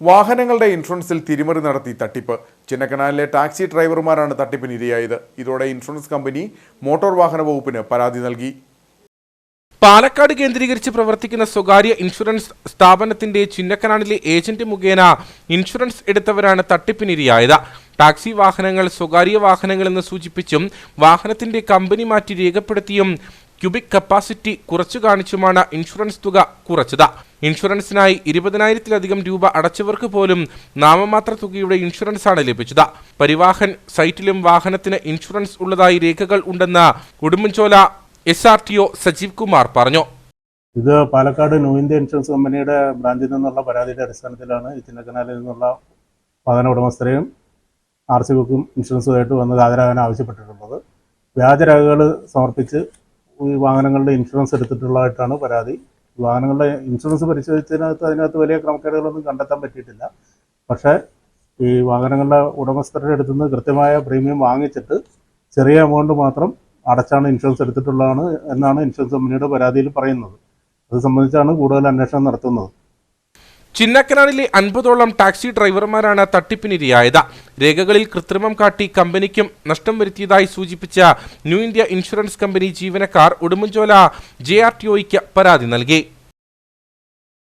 വാഹനങ്ങളുടെ ഇൻഷുറൻസിൽ തിരിമറി നടത്തി തട്ടിപ്പ്. ചിന്നക്കനാലിലെ ടാക്സി ഡ്രൈവർമാരാണ് തട്ടിപ്പിന് ഇരയായത്. ഇതോടെ ഇൻഷുറൻസ് കമ്പനി മോട്ടോർ വാഹന വകുപ്പിന് പരാതി നൽകി. പാലക്കാട് കേന്ദ്രീകരിച്ച് പ്രവർത്തിക്കുന്ന സ്വകാര്യ ഇൻഷുറൻസ് സ്ഥാപനത്തിന്റെ ചിന്നക്കനാടിലെ ഏജന്റ് മുഖേന ഇൻഷുറൻസ് എടുത്തവരാണ് തട്ടിപ്പിനിരയായത് ടാക്സി വാഹനങ്ങൾ സ്വകാര്യ വാഹനങ്ങളെന്ന് സൂചിപ്പിച്ചും വാഹനത്തിന്റെ കമ്പനി മാറ്റി രേഖപ്പെടുത്തിയും ക്യൂബിക് കപ്പാസിറ്റി കുറച്ചു കാണിച്ചുമാണ് ഇൻഷുറൻസ് തുക കുറച്ചത്. ഇൻഷുറൻസിനായി ഇരുപതിനായിരത്തിലധികം രൂപ അടച്ചവർക്ക് പോലും നാമമാത്ര തുകയുടെ ഇൻഷുറൻസാണ് ലഭിച്ചത്. പരിവാഹൻ സൈറ്റിലും വാഹനത്തിന് ഇൻഷുറൻസ് ഉള്ളതായി രേഖകൾ ഉണ്ടെന്ന് Udumbanchola S R T O Sajeev Kumar പറഞ്ഞു. ഇത് പാലക്കാട് ന്യൂ ഇന്ത്യ ഇൻഷുറൻസ് കമ്പനിയുടെ ബ്രാഞ്ചിൽ നിന്നുള്ള പരാതിയുടെ അടിസ്ഥാനത്തിലാണ്. ഈ ചിന്നക്കനാലിൽ നിന്നുള്ള വാഹന ഉടമസ്ഥരെയും ആർ സി ബുക്കും ഇൻഷുറൻസുമായിട്ട് വന്ന് ഹാജരാകാൻ ആവശ്യപ്പെട്ടിട്ടുള്ളത്. വ്യാജരേഖകൾ സമർപ്പിച്ച് വാഹനങ്ങളുടെ ഇൻഷുറൻസ് എടുത്തിട്ടുള്ളതായിട്ടാണ് പരാതി. വാഹനങ്ങളുടെ ഇൻഷുറൻസ് പരിശോധിച്ചതിനകത്ത് അതിനകത്ത് വലിയ ക്രമക്കേടുകളൊന്നും കണ്ടെത്താൻ പറ്റിയിട്ടില്ല. പക്ഷേ ഈ വാഹനങ്ങളുടെ ഉടമസ്ഥരുടെ അടുത്ത് നിന്ന് കൃത്യമായ പ്രീമിയം വാങ്ങിച്ചിട്ട് ചെറിയ എമൗണ്ട് മാത്രം അടച്ചാണ് ഇൻഷുറൻസ് എടുത്തിട്ടുള്ളതാണ് എന്നാണ് ഇൻഷുറൻസ് കമ്പനിയുടെ പരാതിയിൽ പറയുന്നത്. അത് സംബന്ധിച്ചാണ് കൂടുതൽ അന്വേഷണം നടത്തുന്നത്. ചിന്നക്കനാടിലെ അൻപതോളം ടാക്സി ഡ്രൈവർമാരാണ് തട്ടിപ്പിനിരയായത്. രേഖകളിൽ കൃത്രിമം കാട്ടി കമ്പനിക്കും നഷ്ടം വരുത്തിയതായി സൂചിപ്പിച്ച ന്യൂ ഇന്ത്യ ഇൻഷുറൻസ് കമ്പനി ജീവനക്കാർ ഉടുമ്പൻചോല ജെ ആർ ടി ഒയ്ക്ക് പരാതി നൽകി.